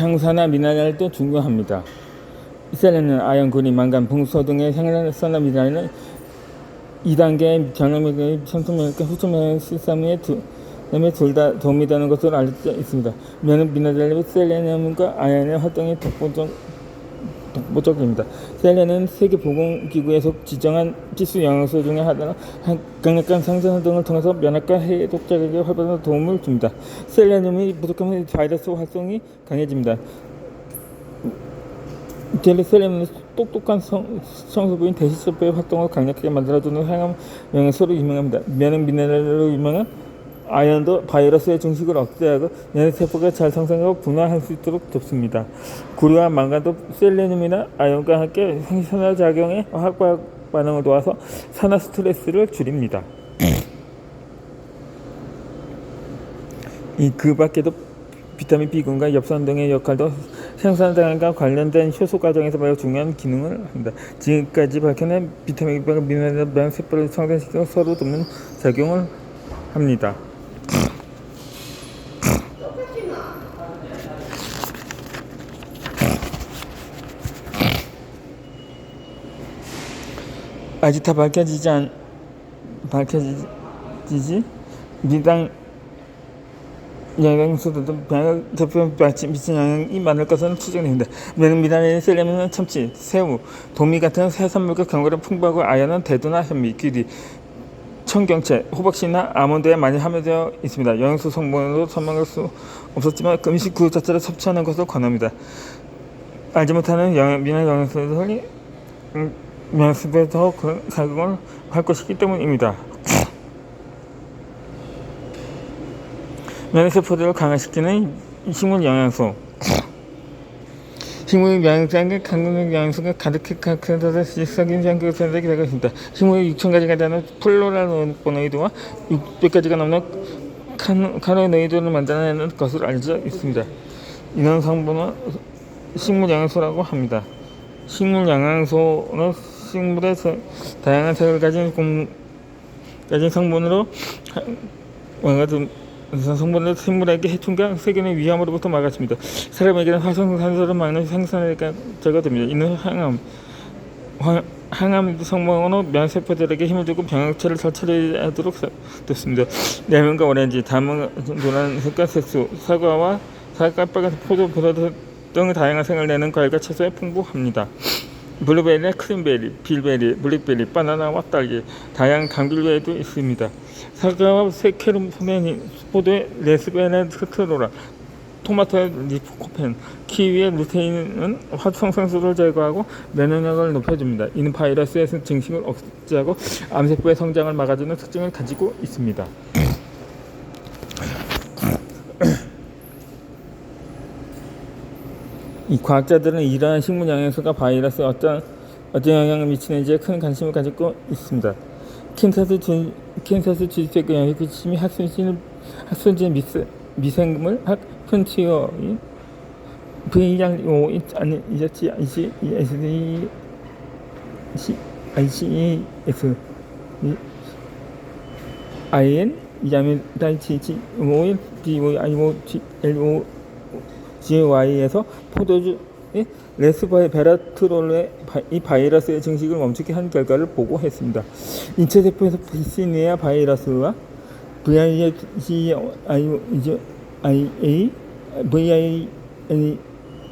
향산화 미네랄도 중요합니다. 셀레는 아연, 구리, 망간, 붕소 등의 향산화 미네랄은 2단계 변형맥의 천수맥과 후천맥 시스템에 두, 에 둘다 도움이 되는 것으로 알려져 있습니다. 면은 미네랄과 셀레늄과 아연의 활동이 독보적, 독보적입니다. 셀레는 세계 보건기구에서 지정한 필수 영양소 중에 하나로 한- 강력한 상승 등을 통해서 면역과 해독 자극에 활발한 도움을 줍니다. 셀레늄이 부족하면 바이러스 활성이 강해집니다. 젤리셀레는 똑똑한 성, 성소부인 대시소포의 활동을 강력하게 만들어주는 항암 영양소로 유명합니다. 면역 미네랄로 유명한 아연도 바이러스의 증식을 억제하고 면역세포가 잘 생성하고 분화할 수 있도록 돕습니다. 구리와 망간도 셀레늄이나 아연과 함께 생산화 작용에 화학과학 반응을 도와서 산화 스트레스를 줄입니다. 이 그 밖에도 비타민 B군과 엽산 등의 역할도 생산장과 관련된 효소 과정에서 매우 중요한 기능을 합니다. 지금까지 밝혀낸 비타민 B가 미네랄 면세포를 성장시키고 서로 돕는 작용을 합니다. 아직 다 밝혀지지 않 밝혀지지 미당 영양소들도 병역 대표 미친 영향이 많을 것으로 추정됩니다. 미네랄의 셀레늄은 참치, 새우, 도미 같은 해산물과 견과류 풍부하고 아연은 대두나 현미, 귀리, 청경채, 호박씨나 아몬드에 많이 함유되어 있습니다. 영양소 성분으로 설명할 수 없었지만 음식 그 자체를 섭취하는 것을 권합니다. 알지 못하는 영양, 미네랄 영양소들이 음, 면역습에 더 그- 작용을 할 것이기 때문입니다. 면역세포들을 강화시키는 식물 영양소 식물의 영양장에 강력 영양소가 가득해 각각에서 식사균 장기가 되고 있습니다. 식물의 6,000가지가 되는 플로라노이드와 600가지가 넘는 칸- 카로노이드를 만들어내는 것으로 알려져 있습니다. 이런 성분은 식물 영양소라고 합니다. 식물 영양소는 식물의 세- 다양한 색을 가진 공, 가진 성분으로 와가지고 성분을 식물에게 해충과 세균의 위험으로부터 막아줍니다. 사람에게는 활성산소를 막는 생산에가 제거됩니다. 이는 항암, 화- 항암 성분으로 면세포들에게 힘을 주고 병역체를 사- 됐습니다. 레몬과 오렌지, 담은 노란색과 색소, 사과와 사과, 빨간 포도, 버섯 등 다양한 색을 내는 과일과 채소에 풍부합니다. 블루베리, 크림베리, 빌베리, 블랙베리, 바나나와 딸기, 다양한 감귤류에도 있습니다. 사과와 세케rum 소메니, 포도의 레스베네스트로라, 토마토의 리코펜, 키위의 루테인은 활성산소를 제거하고 면역력을 높여줍니다. 이는 바이러스의 증식을 억제하고 암세포의 성장을 막아주는 특징을 가지고 있습니다. 이 과학자들은 이러한 식물 영양소가 바이러스에 어떤 어떤 영향을 미치는지에 큰 관심을 가지고 있습니다. 캔서스 주그 영향 기침이 학순진 학순진 미세, 미생물 학 펀치어인 VRO 아니 이제 IC SD ICES IN 이자면 다이치 치 오일 BO IO LO GY에서 포도주의 레스바의 베라트롤의 바, 이 바이러스의 증식을 멈추게 한 결과를 보고했습니다. 인체 세포에서 비시니아 바이러스와 VIA,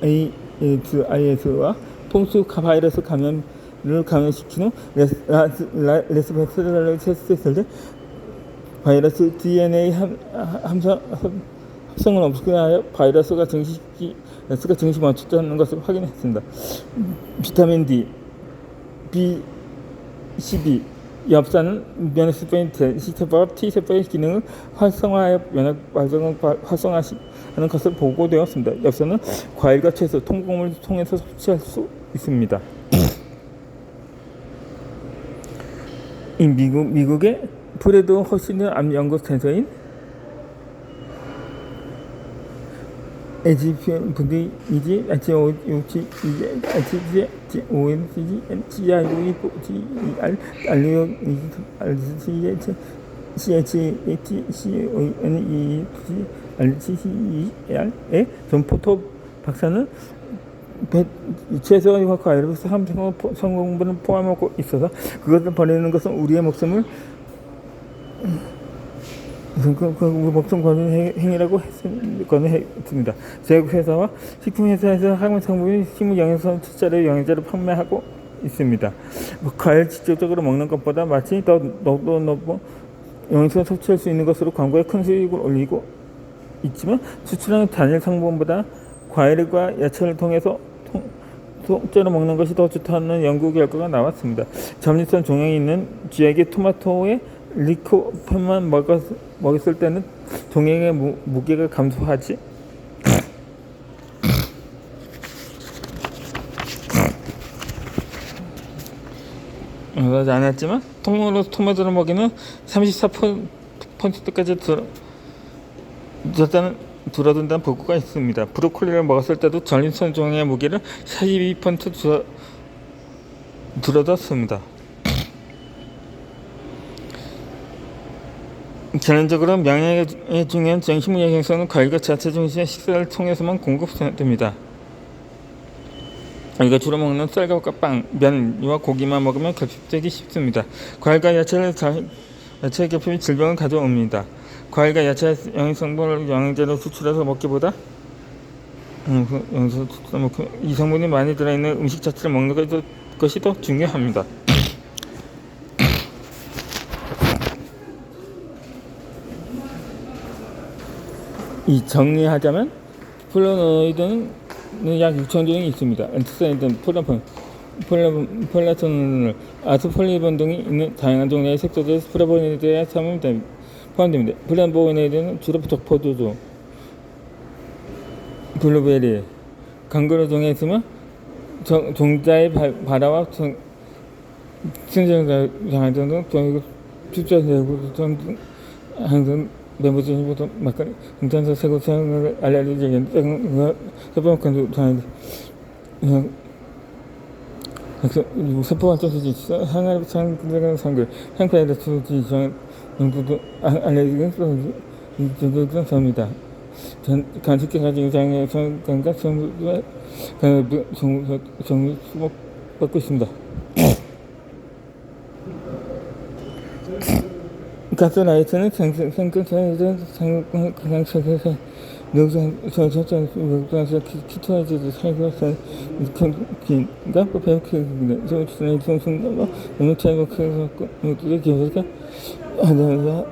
VIS와 퐁수 바이러스 감염을 감염시킨 후 레스베스를 테스트했을 때 바이러스 DNA 함, 함성, 없게 하여 바이러스가 증식이 스가 증식 멈췄다는 것을 확인했습니다. 비타민 D, B12, 엽산은 면역세포인 T세포와 T세포의 기능을 활성화하여 면역 발성을 활성화하는 것을 보고되었습니다. 엽산은 과일과 채소, 통곡물을 통해서 섭취할 수 있습니다. 이 미국 미국의 프레드 허신의 암 연구 센터인 에지피언 분들이 이제 아치 오 요치 이제 아치 이제 지 오엔 시지 엔 지야 요이 포지 알 알리오 이 알지 에치 시 에치 에치 시 오엔 이지 알지 시알에 전 포토 박사는 배, 최소한과 과일로서 함성 성공분을 포함하고 있어서 그것을 버리는 것은 우리의 목숨을 그, 그, 그 목숨 거는 행- 행위라고 했- 권유했습니다. 제약회사와 식품회사에서 항문 성분이 식물 영양소 투자를 영양제로 판매하고 있습니다. 뭐 과일 직접적으로 먹는 것보다 마치 더 너도 너도 영양소 섭취할 수 있는 것으로 광고에 큰 수익을 올리고 있지만 수출하는 단일 성분보다 과일과 야채를 통해서 통, 통째로 먹는 것이 더 좋다는 연구 결과가 나왔습니다. 점립선 종양이 있는 쥐에게 토마토의 리코펜만 먹었, 먹였을 때는 종양의 무, 무게가 감소하지 그러지 않았지만 통으로 토마토를 먹이는 34%까지 들어 일단은 줄어든다는 보고가 있습니다. 브로콜리를 먹었을 때도 전립선 종양의 무게를 42% 줄어, 줄어들었습니다. 결론적으로 명약의 중요한 정신물 영양소는 과일과 자체 중심의 식사를 통해서만 공급됩니다. 우리가 주로 먹는 쌀과 빵, 면과 고기만 먹으면 결핍되기 쉽습니다. 과일과 야채를 잘, 야채 결핍이 질병을 가져옵니다. 과일과 야채 영양성분을 영양제로 추출해서 먹기보다 음, 그이 성분이 많이 들어있는 음식 자체를 먹는 것이, 것이 더 중요합니다. 이 정리하자면 플로노이드는 약 6천 종이 있습니다. 엔트사이드는 폴라폰, 폴라톤을 아스폴리본 등이 있는 다양한 종류의 색소들 플라보노이드에 포함됩니다. 플라보노이드는 주로 적포도주, 블루베리, 강그로 종에 있으면 정, 종자의 바, 신전자 장하전 등 종이고 출자되고 등 항상 메모지보다 막간 등산사 세고 알려주지 세번 간도 장하전 그래서 세포가 떠서지 항아리 상대가 상글 상태에 농도도 알려주는 정도 접니다. 전 간식계 가지고 장의 성관과 성과 정 정리 수목 받고 있습니다. 가스 라이트는 생각하는 상상에서 영상 저저저 영상에서 키토아지도 살고서 긴가 배우기입니다. 저 주는 성승과 너무 차이가 크서 그게 기억이 하다가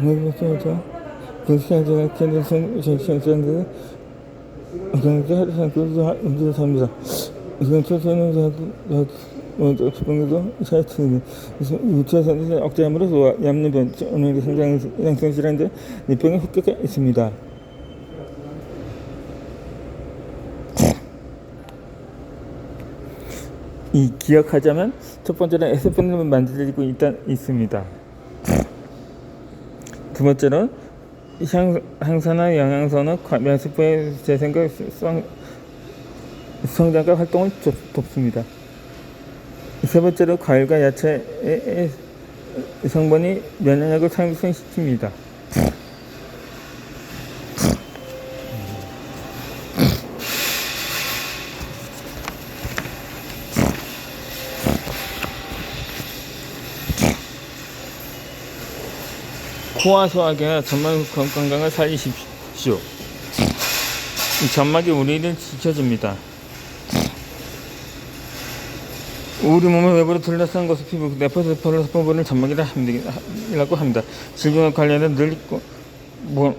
뭐부터 그렇게 제가 kendisini şaşırdı. 그러니까 항상 그래서 문제를 삽니다. 이건 초선은 먼저 주변에도 사이트는 유치원에서 억제함으로써 얌는변 오늘 성장 양성질환자 뇌병에 효과가 있습니다. 이 기억하자면 첫 번째는 에스프린을 만들고 있다 있습니다. 두 번째는 향, 항산화 영양소는 면세포의 재생과 성, 성장과 활동을 돕, 돕습니다. 세 번째로 과일과 야채의 성분이 면역력을 상승시킵니다. 코와 소화기나 점막 건강을 살리십시오. 이 점막이 우리를 지켜줍니다. 우리 몸의 외부로 둘러싼 것을 피부, 네포스포를 부분을 점막이라 합니다. 합니다. 질병과 관련해 늘 있고, 뭐,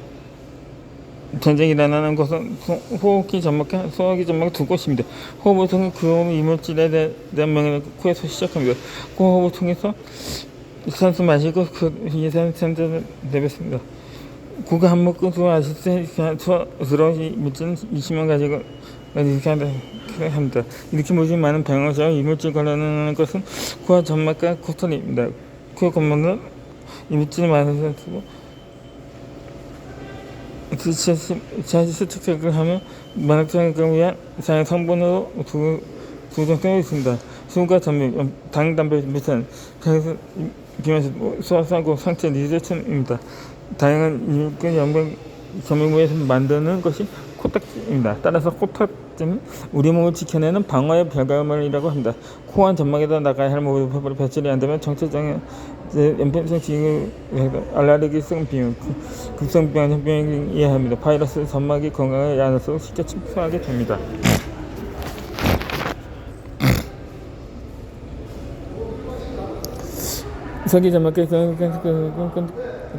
전쟁이 일어나는 것은 호- 호흡기 점막과 소화기 점막 두 곳입니다. 호흡을 통해 그 이물질에 대- 대한 명령을 코에서 시작합니다. 호흡을 통해서 산소 마시고 그 위에서 산소를 내뱉습니다. 구가 한 먹고 수 아실 때 들어온 이물질은 20만 가지고 이렇게 합니다. 이렇게 모진 많은 병원에서 이물질 관련하는 것은 코와 점막과 코털입니다. 코의 건물은 이물질이 많아서 그 자시 특색을 하면 만학장을 위한 사용 성분으로 두 구성되어 있습니다. 수과 점유, 당, 담배, 그래서 비면서 소화하고 상체 리제천입니다. 다양한 이물과 영양 점유물에서 만드는 것이 코딱지입니다. 따라서 코딱지는 우리 몸을 지켜내는 방어의 별가말이라고 합니다. 코안 점막에다 나가야 할 모든 배출이 안 되면 정체적인 연편성 지금 알레르기성 비염, 급성 병을 이해합니다. 바이러스 점막이 건강하지 않을수록 쉽게 침투하게 됩니다. 서기 점막에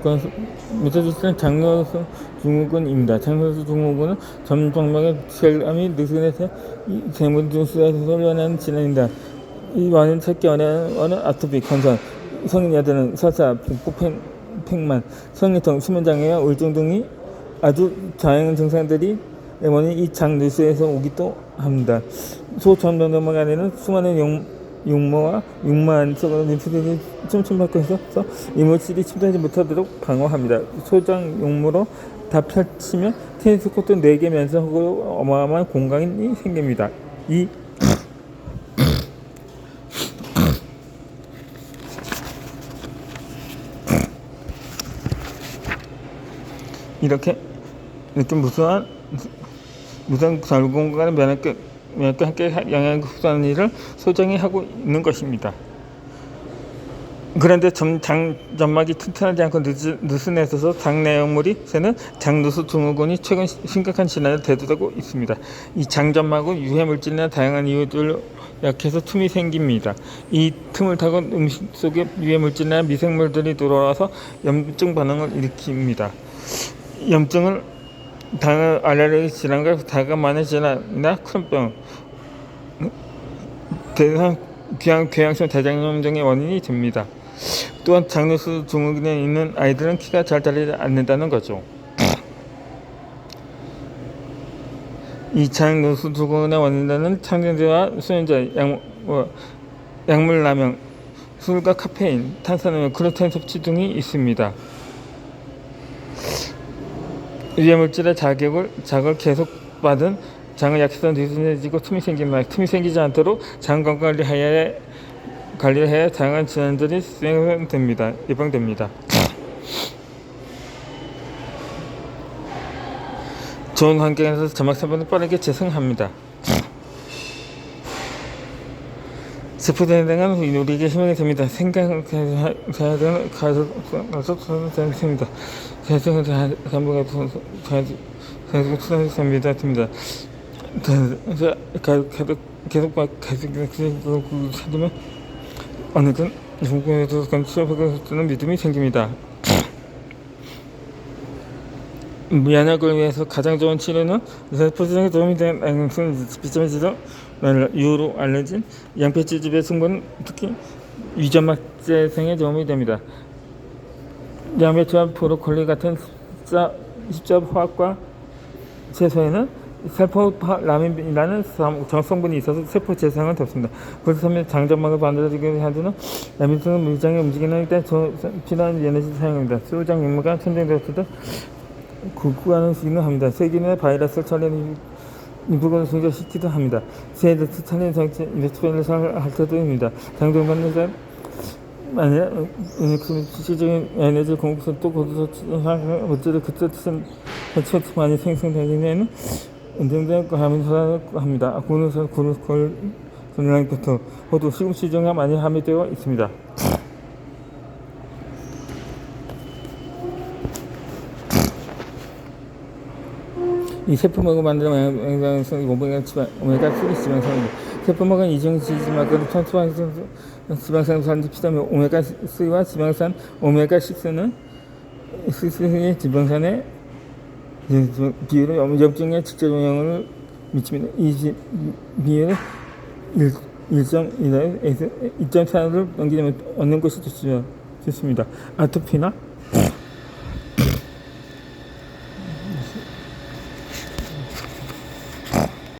서 맺어주시는 장로수 증후군입니다. 장로수 증후군은 점막의 혈압이 느슨해서 세물 중수에서 소변하는 질환입니다. 이 원인 찾기 어려운 아토피, 건선, 성인여들은 설사, 복부 팽만, 성리통, 수면장애와 우울증 등이 아주 다양한 증상들이 원인 이장 누수에서 오기도 합니다. 소전동맥 안에는 수많은 용 육모와 육모 안쪽으로 림프들이 촘촘하고 해서 이물질이 침투하지 못하도록 방어합니다. 소장 용모로 다 펼치면 테니스 코트 4개 면적으로 어마어마한 공간이 생깁니다. 이 이렇게 이렇게 무수한 무상 넓은 공간의 면역과 면역과 함께 영양을 흡수하는 일을 소장이 하고 있는 것입니다. 그런데 점, 장 점막이 튼튼하지 않고 느슨해져서 장 내용물이 새는 장누수 증후군이 최근 심각한 질환을 대두하고 있습니다. 이 장점막은 유해물질이나 다양한 이유들로 약해서 틈이 생깁니다. 이 틈을 타고 음식 속에 유해물질이나 미생물들이 들어와서 염증 반응을 일으킵니다. 염증을 당을 알레르기 질환과 다감만의 질환이나 크론병, 대상 귀양 궤양성 대장염증의 원인이 됩니다. 또한 장누수 증후군에 있는 아이들은 키가 잘 자라지 않는다는 거죠. 이 장누수 증후군의 원인은 창정제와 수면제, 약, 뭐, 약물 남용, 술과 카페인, 탄산음료, 글루텐 섭취 등이 있습니다. 유해물질의 자극을 자극을 계속 받은 장을 약해서 느슨해지고 틈이 생기면 틈이 생기지 않도록 장 건강 관리해야 관리를 해야 다양한 질환들이 수행됩니다. 예방됩니다. 좋은 환경에서 점막 세포는 빠르게 재생합니다. 세포된 등은 우리에게 희망이 됩니다. 생각해야 되는 가속 됩니다. 계속 전부가 계속 수상됩니다. 됩니다. 계속 계속 계속 찾으면 어느든 중국에서 수업하고 쓰는 믿음이 생깁니다. 면역을 위해서 가장 좋은 치료는 세포질에 도움이 되는 앵sun 비타민 C도 유로 알려진 양배추즙의 성분 특히 위점막 재생에 도움이 됩니다. 양배추와 브로콜리 같은 십자, 십자 화학과 채소에는 세포 라민이라는 정성분이 있어서 세포 재생을 돕습니다. 그렇다면 장점막을 만들어주기 하는 라민성은 물장에 움직이는 때 필요한 에너지를 사용합니다. 수장 육모가 천정되었을 때 구구하는 기능합니다. 세균의 바이러스를 처리하는 인프곤을 증가시키기도 합니다. 세일스 차린 정치 인베스트మెం을 할 때도입니다. 장동반에서 만약 실질적인 에너지 공급선 또 거기서 어쨌든 그때 해초 많이 생성되기에는 언젠가 하면서 합니다. 고노선 고노콜 전량부터 호두 시금치 중에 많이 함유되어 있습니다. 이 세포막을 만드는 영양성 오메가 지방 오메가 3 지방산입니다. 세포막은 이중 지방산 천수방산 지방산 산지 피자면 오메가 3와 지방산 오메가 6는 6의 지방산의 비율을 염증에 직접 영향을 미칩니다. 이 비율은 1.1에서 2.4를 넘기면 얻는 것이 좋습니다. 아토피나